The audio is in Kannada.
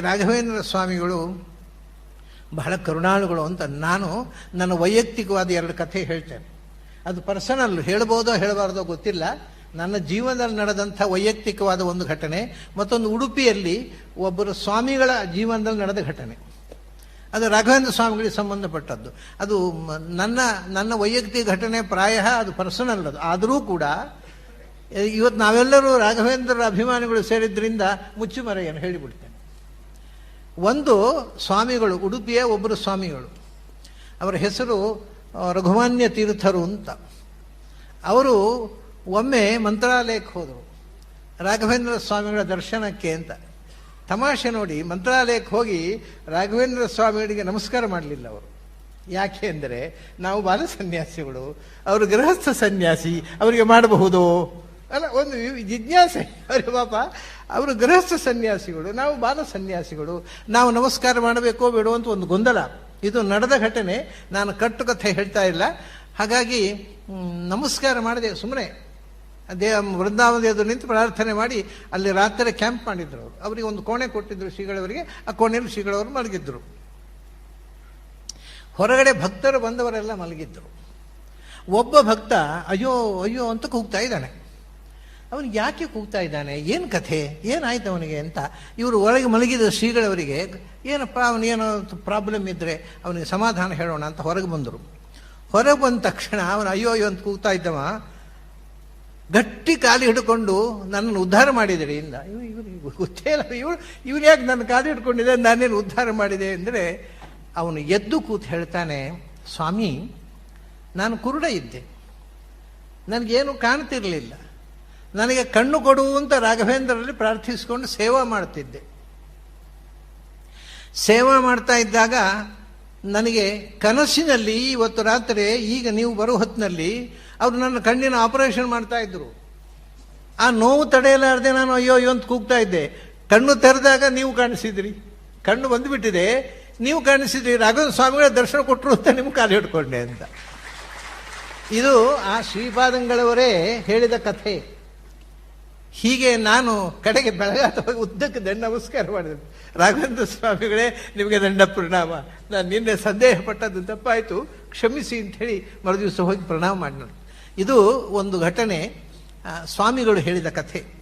ರಾಘವೇಂದ್ರ ಸ್ವಾಮಿಗಳು ಬಹಳ ಕರುಣಾಳುಗಳು ಅಂತ ನಾನು ನನ್ನ ವೈಯಕ್ತಿಕವಾದ ಎರಡು ಕಥೆ ಹೇಳ್ತೇನೆ. ಅದು ಪರ್ಸನಲ್, ಹೇಳ್ಬೋದೋ ಹೇಳಬಾರ್ದೋ ಗೊತ್ತಿಲ್ಲ. ನನ್ನ ಜೀವನದಲ್ಲಿ ನಡೆದಂಥ ವೈಯಕ್ತಿಕವಾದ ಒಂದು ಘಟನೆ, ಮತ್ತೊಂದು ಉಡುಪಿಯಲ್ಲಿ ಒಬ್ಬರು ಸ್ವಾಮಿಗಳ ಜೀವನದಲ್ಲಿ ನಡೆದ ಘಟನೆ. ಅದು ರಾಘವೇಂದ್ರ ಸ್ವಾಮಿಗಳಿಗೆ ಸಂಬಂಧಪಟ್ಟದ್ದು. ಅದು ನನ್ನ ನನ್ನ ವೈಯಕ್ತಿಕ ಘಟನೆ ಪ್ರಾಯ ಅದು ಪರ್ಸನಲ್ ಅದು. ಆದರೂ ಕೂಡ, ಇವತ್ತು ನಾವೆಲ್ಲರೂ ರಾಘವೇಂದ್ರ ಅಭಿಮಾನಿಗಳು ಸೇರಿದ್ರಿಂದ ಮುಚ್ಚುಮರೆಯನ್ನು ಹೇಳಿಬಿಡ್ತೇನೆ. ಒಂದು ಸ್ವಾಮಿಗಳು, ಉಡುಪಿಯ ಒಬ್ಬರು ಸ್ವಾಮಿಗಳು. ಅವರ ಹೆಸರು ರಘುಮಾನ್ಯ ತೀರ್ಥರು ಅಂತ. ಅವರು ಒಮ್ಮೆ ಮಂತ್ರಾಲಯಕ್ಕೆ ಹೋದರು. ರಾಘವೇಂದ್ರ ಸ್ವಾಮಿಗಳ ದರ್ಶನಕ್ಕೆ ಅಂತ. ತಮಾಷೆ ನೋಡಿ, ಮಂತ್ರಾಲಯಕ್ಕೆ ಹೋಗಿ ರಾಘವೇಂದ್ರ ಸ್ವಾಮಿಗಳಿಗೆ ನಮಸ್ಕಾರ ಮಾಡಲಿಲ್ಲ ಅವರು. ಯಾಕೆ ಅಂದರೆ, ನಾವು ಬಾಲ ಸನ್ಯಾಸಿಗಳು ಅವರು ಗೃಹಸ್ಥ ಸನ್ಯಾಸಿ, ಅವರಿಗೆ ಮಾಡಬಹುದು? ಅಲ್ಲ, ಒಂದು ಜಿಜ್ಞಾಸೆ ಅವರಿಗೆ ಪಾಪ? ಅವರು ಗೃಹಸ್ಥ ಸನ್ಯಾಸಿಗಳು, ನಾವು ಬಾಲ ಸನ್ಯಾಸಿಗಳು, ನಾವು ನಮಸ್ಕಾರ ಮಾಡಬೇಕೋ ಬೇಡೋ ಅಂತ ಒಂದು ಗೊಂದಲ. ಇದು ನಡೆದ ಘಟನೆ, ನಾನು ಕಟ್ಟು ಕಥೆ ಹೇಳ್ತಾ ಇಲ್ಲ. ಹಾಗಾಗಿ ನಮಸ್ಕಾರ ಮಾಡಿದೆ ಸುಮ್ಮನೆ ದೇ ವೃಂದಾವನ ಎದುರು ನಿಂತು ಪ್ರಾರ್ಥನೆ ಮಾಡಿ, ಅಲ್ಲಿ ರಾತ್ರಿ ಕ್ಯಾಂಪ್ ಮಾಡಿದ್ರು ಅವರು. ಅವರಿಗೆ ಒಂದು ಕೋಣೆ ಕೊಟ್ಟಿದ್ರು ಶ್ರೀಗಳವರಿಗೆ, ಆ ಕೋಣೆಯಲ್ಲಿ ಶ್ರೀಗಳವರು ಮಲಗಿದ್ರು. ಹೊರಗಡೆ ಭಕ್ತರು ಬಂದವರೆಲ್ಲ ಮಲಗಿದ್ರು. ಒಬ್ಬ ಭಕ್ತ, ಅಯ್ಯೋ ಅಯ್ಯೋ ಅಂತ ಕೂಗ್ತಾ ಇದ್ದಾನೆ. ಅವನಿಗೆ ಯಾಕೆ ಕೂಗ್ತಾ ಇದ್ದಾನೆ? ಏನು ಕಥೆ? ಏನಾಯ್ತು ಅವನಿಗೆ ಅಂತ? ಇವರು ಒಳಗೆ ಮಲಗಿದ ಶ್ರೀಗಳವರಿಗೆ, ಏನಪ್ಪ ಅವನೇನೋ ಪ್ರಾಬ್ಲಮ್ ಇದ್ದರೆ ಅವನಿಗೆ ಸಮಾಧಾನ ಹೇಳೋಣ ಅಂತ ಹೊರಗೆ ಬಂದರು. ಹೊರಗೆ ಬಂದ ತಕ್ಷಣ ಅವನು, ಅಯ್ಯೋ ಅಯ್ಯೋ, ಅಂತ ಕೂಗ್ತಾ ಇದ್ದವ. ಗಟ್ಟಿ ಕಾಲು ಹಿಡ್ಕೊಂಡು ನನ್ನನ್ನು ಉದ್ಧಾರ ಮಾಡಿದಿರಿ ಇಂದ. ಇವ್- ಇವ್ರಿಗೆ ಗೊತ್ತೇ ಇಲ್ಲ. ಇವಳು ಇವ್ರು ಯಾಕೆ ನನ್ನ ಕಾಲು ಹಿಡ್ಕೊಂಡಿದೆ? ನಾನೇನು ಉದ್ಧಾರ ಮಾಡಿದೆ ಅಂದರೆ ಅವನು ಎದ್ದು ಕೂತು ಹೇಳ್ತಾನೆ, ಸ್ವಾಮಿ, ನಾನು ಕುರುಡ ಇದ್ದೆ. ನನಗೇನು ಕಾಣ್ತಿರ್ಲಿಲ್ಲ. ನನಗೆ ಕಣ್ಣು ಕೊಡು ಅಂತ ರಾಘವೇಂದ್ರರಲ್ಲಿ ಪ್ರಾರ್ಥಿಸಿಕೊಂಡು ಸೇವಾ ಮಾಡ್ತಿದ್ದೆ. ಸೇವಾ ಮಾಡ್ತಾ ಇದ್ದಾಗ ನನಗೆ ಕನಸಿನಲ್ಲಿ ಇವತ್ತು ರಾತ್ರಿ ಈಗ ನೀವು ಬರೋ ಹೊತ್ತಿನಲ್ಲಿ ಅವರು ನನ್ನ ಕಣ್ಣಿನ ಆಪರೇಷನ್ ಮಾಡ್ತಾ ಇದ್ರು. ಆ ನೋವು ತಡೆಯಲಾರದೆ ನಾನು ಅಯ್ಯೋ ಅಯ್ಯೋ ಅಂತ ಕೂಗ್ತಾ ಇದ್ದೆ. ಕಣ್ಣು ತೆರೆದಾಗ ನೀವು ಕಾಣಿಸಿದ್ರಿ. ಕಣ್ಣು ಬಂದುಬಿಟ್ಟಿದೆ. ನೀವು ಕಾಣಿಸಿದ್ರಿ. ರಾಘವೇಂದ್ರ ಸ್ವಾಮಿಗಳ ದರ್ಶನ ಕೊಟ್ಟರು ಅಂತ ನಿಮ್ಮ ಕಾಲು ಹಿಡ್ಕೊಂಡೆ ಅಂತ. ಇದು ಆ ಶ್ರೀಪಾದಂಗಳವರೇ ಹೇಳಿದ ಕಥೆ. ಹೀಗೆ ನಾನು ಕಡೆಗೆ ಬೆಳಗಾದ ಉದ್ದಕ್ಕೆ ದಂಡ ನಮಸ್ಕಾರ ಮಾಡಿದೆ. ರಾಘವೇಂದ್ರ ಸ್ವಾಮಿಗಳೇ, ನಿಮಗೆ ದಂಡ ಪ್ರಣಾಮ. ನಾನು ನಿನ್ನೆ ಸಂದೇಹ ಪಟ್ಟದ್ದು ತಪ್ಪಾಯಿತು. ಕ್ಷಮಿಸಿ ಅಂತ ಹೇಳಿ ಮರುದಿವಸ ಹೋಗಿ ಪ್ರಣಾಮ ಮಾಡಿ ಇದು ಒಂದು ಘಟನೆ ಸ್ವಾಮಿಗಳು ಹೇಳಿದ ಕಥೆ.